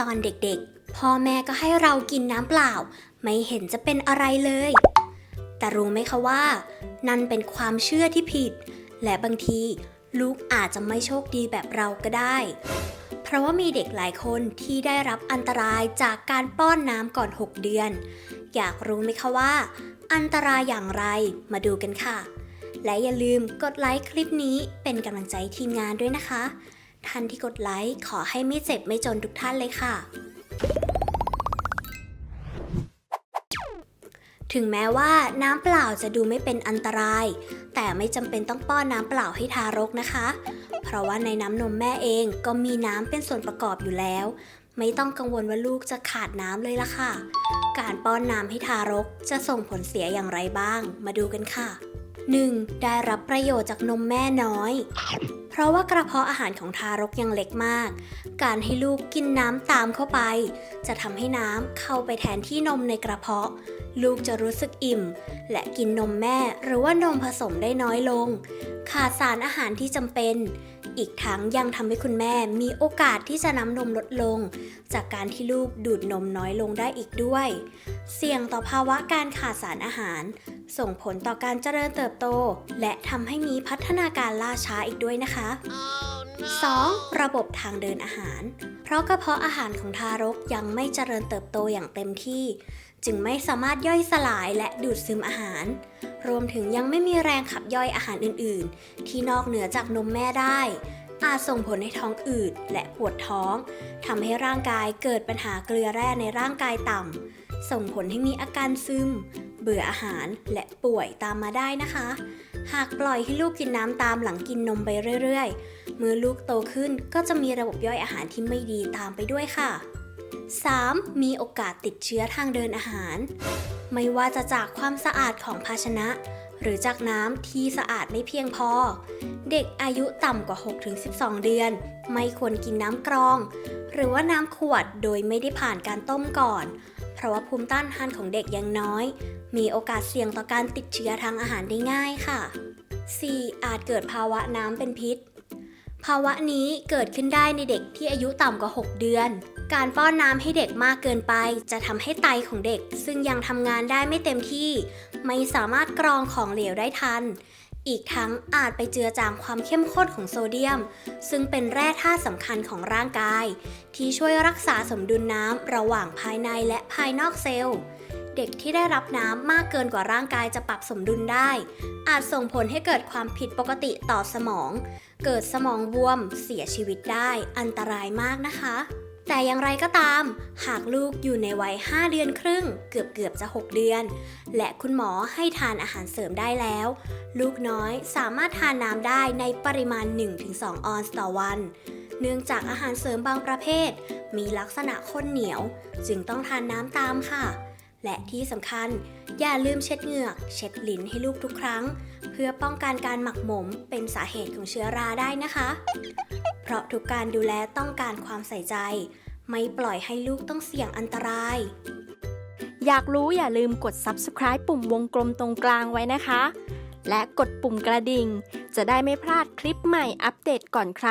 ตอนเด็กๆ พ่อแม่ก็ให้เรากินน้ำเปล่า ไม่เห็นจะเป็นอะไรเลย แต่รู้ไหมคะว่า นั่นเป็นความเชื่อที่ผิด และบางทีลูกอาจจะไม่โชคดีแบบเราก็ได้ เพราะว่ามีเด็กหลายคนที่ได้รับอันตรายจากการป้อนน้ำก่อน 6 เดือน อยากรู้ไหมคะว่า อันตรายอย่างไรมาดูกันค่ะ และอย่าลืมกดไลค์คลิปนี้เป็นกำลังใจทีมงานด้วยนะคะ ท่านที่กดไลค์ขอให้ไม่เจ็บไม่จนทุกท่านเลยค่ะ ถึงแม้ว่าน้ำเปล่าจะดูไม่เป็นอันตราย แต่ไม่จำเป็นต้องป้อนน้ำเปล่าให้ทารกนะคะ เพราะว่าในน้ำนมแม่เองก็มีน้ำเป็นส่วนประกอบอยู่แล้ว ไม่ต้องกังวลว่าลูกจะขาดน้ำเลยล่ะค่ะ การป้อนน้ำให้ทารกจะส่งผลเสียอย่างไรบ้าง มาดูกันค่ะ 1. ได้รับประโยชน์จากนมแม่น้อย เพราะว่ากระเพาะอาหารของทารกยังเล็กมาก การให้ลูกกินน้ำตามเข้าไป จะทำให้น้ำเข้าไปแทนที่นมในกระเพาะ ลูกจะรู้สึกอิ่ม และกินนมแม่หรือว่านมผสมได้น้อยลง ขาดสารอาหารที่จำเป็น อีกทั้งยังทำให้คุณแม่มีโอกาสที่จะน้ำนมลดลง จากการที่ลูกดูดนมน้อยลงได้อีกด้วย เสี่ยงต่อภาวะการขาดสารอาหาร ส่งผลต่อการเจริญเติบโต และทำให้มีพัฒนาการล่าช้าอีกด้วยนะคะ 2. ระบบทางเดินอาหาร เพราะกระเพาะอาหารของทารกยังไม่เจริญเติบโตอย่างเต็มที่ จึงไม่สามารถย่อยสลายและดูดซึมอาหาร รวมถึงยังไม่มีแรงขับย่อยอาหารอื่น ๆ ที่นอกเหนือจากนมแม่ได้ อาจส่งผลให้ท้องอืดและปวดท้องทำให้ร่างกายเกิดปัญหาเกลือแร่ในร่างกายต่ำ ส่งผลให้มีอาการซึม เบื่ออาหารและป่วยตามมาได้นะคะ หากปล่อยให้ลูกกินน้ำตามหลังกินนมไปเรื่อย ๆ เมื่อลูกโตขึ้นก็จะมีระบบย่อยอาหารที่ไม่ดีตามไปด้วยค่ะ 3. มีโอกาสติดเชื้อทางเดินอาหาร ไม่ว่าจะจากความสะอาดของภาชนะ หรือจากน้ำที่สะอาดไม่เพียงพอ เด็กอายุต่ำกว่า 6-12 เดือน ไม่ควรกินน้ำกรอง หรือว่าน้ำขวดโดยไม่ได้ผ่านการต้มก่อน เพราะว่าภูมิต้านทานของเด็กยังน้อย มีโอกาสเสี่ยงต่อการติดเชื้อทางอาหารได้ง่ายค่ะ 4. อาจเกิดภาวะน้ำเป็นพิษ ภาวะนี้เกิดขึ้นได้ในเด็กที่อายุต่ำกว่า 6 เดือน การป้อนน้ำให้เด็กมากเกินไป จะทำให้ไตของเด็ก ซึ่งยังทำงานได้ไม่เต็มที่ ไม่สามารถกรองของเหลวได้ทัน อีกทั้งอาจไปเจือจางความเข้มข้นของโซเดียม ซึ่งเป็นแร่ธาตุสำคัญของร่างกาย ที่ช่วยรักษาสมดุลน้ำระหว่างภายในและภายนอกเซลล์เด็กที่ได้รับน้ำมากเกินกว่าร่างกายจะปรับสมดุลได้ อาจส่งผลให้เกิดความผิดปกติต่อสมอง เกิดสมองบวม เสียชีวิตได้ อันตรายมากนะคะ แต่อย่างไรก็ตาม หากลูกอยู่ในวัย 5 เดือนครึ่ง เกือบเกือบๆจะ 6 เดือน และคุณหมอให้ทานอาหารเสริมได้แล้ว ลูกน้อยสามารถทานน้ำได้ในปริมาณ 1-2 ออนซ์ต่อวัน เนื่องจากอาหารเสริมบางประเภท มีลักษณะข้นเหนียว จึงต้องทานน้ำตามค่ะ และที่สำคัญ อย่าลืมเช็ดเหงือก เช็ดลิ้นให้ลูกทุกครั้ง เพื่อป้องกันการหมักหมมเป็นสาเหตุของเชื้อราได้นะคะ เพราะทุกการดูแลต้องการความใส่ใจ ไม่ปล่อยให้ลูกต้องเสี่ยงอันตราย อยากรู้อย่าลืมกด subscribe ปุ่มวงกลมตรงกลางไว้นะคะ และกดปุ่มกระดิ่ง จะได้ไม่พลาดคลิปใหม่อัปเดตก่อนใคร